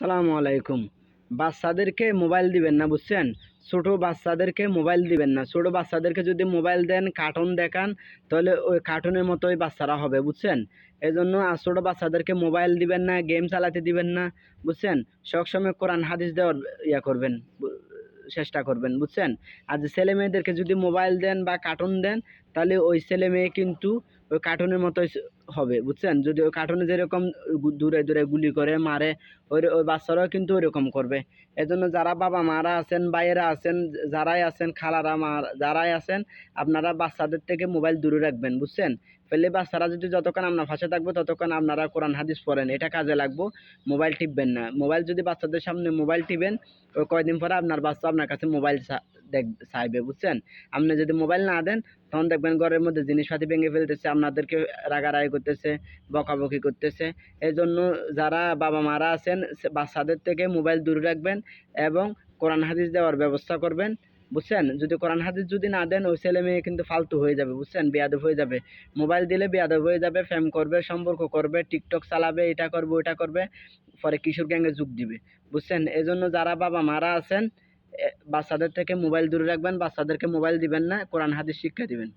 সালামু আলাইকুম। বাচ্চাদেরকে মোবাইল দিবেন না, বুঝছেন? ছোটো বাচ্চাদেরকে মোবাইল দিবেন না। ছোটো বাচ্চাদেরকে যদি মোবাইল দেন কার্টুন দেখান, তাহলে ওই কার্টুনের মতোই বাচ্চারা হবে, বুঝছেন? এই জন্য আর ছোটো বাচ্চাদেরকে মোবাইল দিবেন না গেম চালাতে দিবেন না, বুঝছেন? সবসময় কোরআন, হাদিস দেওয়ার ইয়া করবেন চেষ্টা করবেন, বুঝছেন? আর ছেলে মেয়েদেরকে যদি মোবাইল দেন বা কার্টুন দেন, তাহলে ওই ছেলে মেয়ে কিন্তু ওই কার্টুনের মতোই হবে, বুঝছেন? যদি ওই কার্টুনে যেরকম দূরে দূরে গুলি করে, মারে, ওই ওই বাচ্চারাও কিন্তু ওইরকম করবে। এজন্য যারা বাবা মারা আছেন বাইরা আছেন, যারাই আছেন, খালারা মা যারাই আছেন, আপনারা বাচ্চাদের থেকে মোবাইল দূরে রাখবেন, বুঝছেন? ফেলে বাচ্চারা যদি যতক্ষণ আপনার পাশে থাকবে, ততক্ষণ আপনারা কোরআন, হাদিস পড়েন। এটা কাজে লাগবো, মোবাইল টিপবেন না। মোবাইল যদি বাচ্চাদের সামনে মোবাইল টিপেন, ওই কয়দিন পরে আপনার বাচ্চা আপনার কাছে মোবাইল দেখ চাইবে, বুঝছেন? আপনি যদি মোবাইল না দেন, তখন দেখবেন ঘরের মধ্যে জিনিসপাতি ভেঙে ফেলতেছে আপনাদেরকে রাগারাগি করতেছে, বকাবকি করতেছে। এই জন্য যারা বাবা মারা আছেন বাচ্চাদের থেকে মোবাইল দূরে রাখবেন এবং কোরআন হাদিস দেওয়ার ব্যবস্থা করবেন, বুঝছেন? যদি কোরআন হাদিস যদি না দেন, ওই ছেলে মেয়ে কিন্তু ফালতু হয়ে যাবে, বুঝছেন? বেয়াদব হয়ে যাবে। মোবাইল দিলে বেয়াদব হয়ে যাবে, ফ্যাম করবে, সম্পর্ক করবে, টিকটক চালাবে, এটা করবে ওটা করবে, পরে কিশোর গ্যাংয়ে যোগ দিবে, বুঝছেন? এজন্য যারা বাবা মারা আছেন বাচ্চাদের থেকে মোবাইল দূরে রাখবেন, বাচ্চাদেরকে মোবাইল দিবেন না, কোরআন হাদিস শিক্ষা দিবেন।